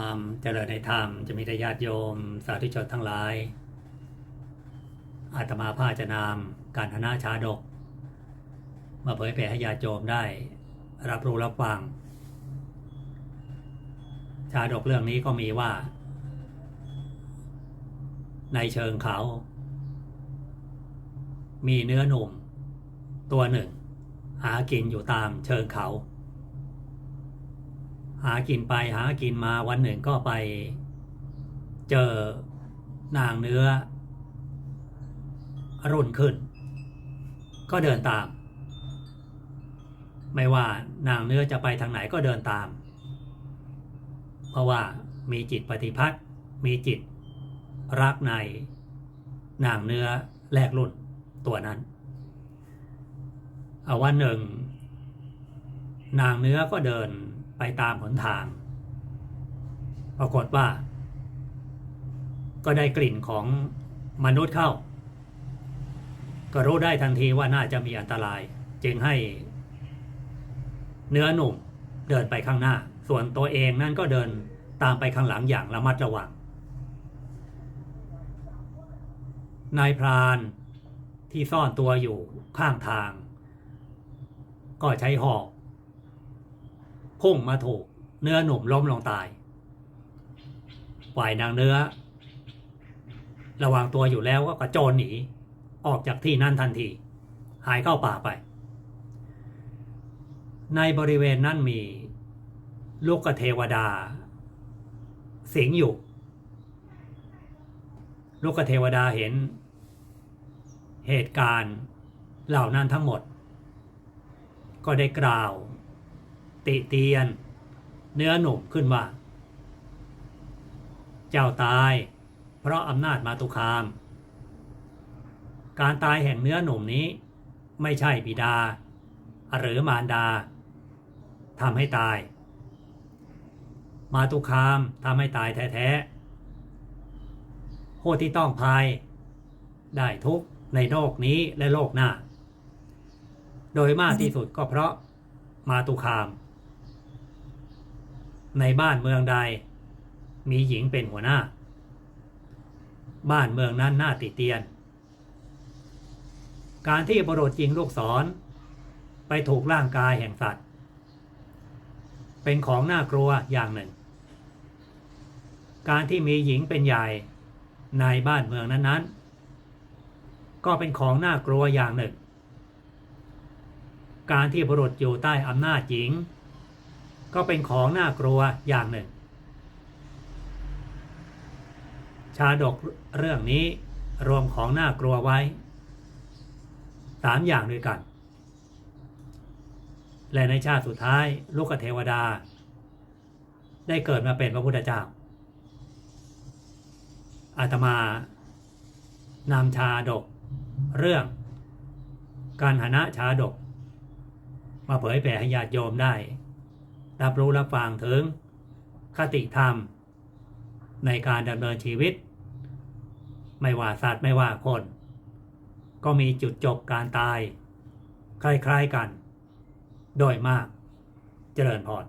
ธรรมเจริญในธรรมจะมีแต่ญาติโยม สาธุชนทั้งหลาย อาตมาภาจะนำการธนาชาดก มาเผยแผ่ให้ญาติโยมได้ รับรู้รับฟัง ชาดกเรื่องนี้ก็มีว่า ในเชิงเขา มีเนื้อหนุ่ม ตัวหนึ่ง หากินอยู่ตามเชิงเขา หากินไปหากินมาวันหนึ่งก็ไป เจอนางเนื้อ รุ่นขึ้น ก็เดินตาม ไม่ว่านางเนื้อจะไปทางไหนก็เดินตาม เพราะว่ามีจิตปฏิพัทธ์มีจิตรักในนางเนื้อแรกรุ่นตัวนั้น เอาวันหนึ่ง นางเนื้อก็เดิน ไปตามหนทาง ปรากฏว่า ก็ได้กลิ่นของมนุษย์เข้า ก็รู้ได้ทันทีว่าน่าจะมีอันตราย จึงให้เนื้อหนุ่มเดินไปข้างหน้า ส่วนตัวเองนั่นก็เดินตามไปข้างหลังอย่างระมัดระวัง นายพรานที่ซ่อนตัวอยู่ข้างทาง ก็ใช้หอก พุ่งมาถูก เนื้อหนุ่มล้มลงตายฝ่ายนางเนื้อ ระวังตัวอยู่แล้วก็กระโจนหนี ออกจากที่นั่นทันที หายเข้าป่าไป ในบริเวณนั้นมีลูกกเทวดา สิงอยู่ ลูกกเทวดาเห็น เหตุการณ์เหล่านั้นทั้งหมด ก็ได้กล่าว ติเตียน เนื้อหนุ่มขึ้นว่า เจ้าตาย เพราะอำนาจมาตุคาม การตายแห่งเนื้อหนุ่มนี้ ไม่ใช่บิดา หรือมารดาทำให้ตาย มาตุคามทำให้ตายแท้ๆผู้ที่ต้องภาย ได้ทุกในโลกนี้และโลกหน้า โดยมากที่สุดก็เพราะมาตุคาม ในบ้านเมืองใด มีหญิงเป็นหัวหน้า บ้านเมืองนั้นน่าติเตียน การที่บรุษยิงลูกศร ไปถูกร่างกายแห่งสัตว์ เป็นของน่ากลัวอย่างหนึ่ง การที่มีหญิงเป็นใหญ่ในบ้านเมืองนั้นๆ ก็เป็นของน่ากลัวอย่างหนึ่ง การที่บุรุษอยู่ใต้อำนาจหญิง ก็เป็นของน่ากลัวอย่างหนึ่ง ชาดกเรื่องนี้รวมของน่ากลัวไว้สามอย่างด้วยกัน และในชาติสุดท้ายลูกเทวดา ได้เกิดมาเป็นพระพุทธเจ้า อาตมานำชาดกเรื่องการหณะชาดก มาเผยแผ่ให้ญาติโยมได้ รับรู้รับฟังถึงคติธรรม ในการดำเนินชีวิต ไม่ว่าสัตว์ไม่ว่าคน ก็มีจุดจบการตาย คล้ายๆกัน โดยมากเจริญพร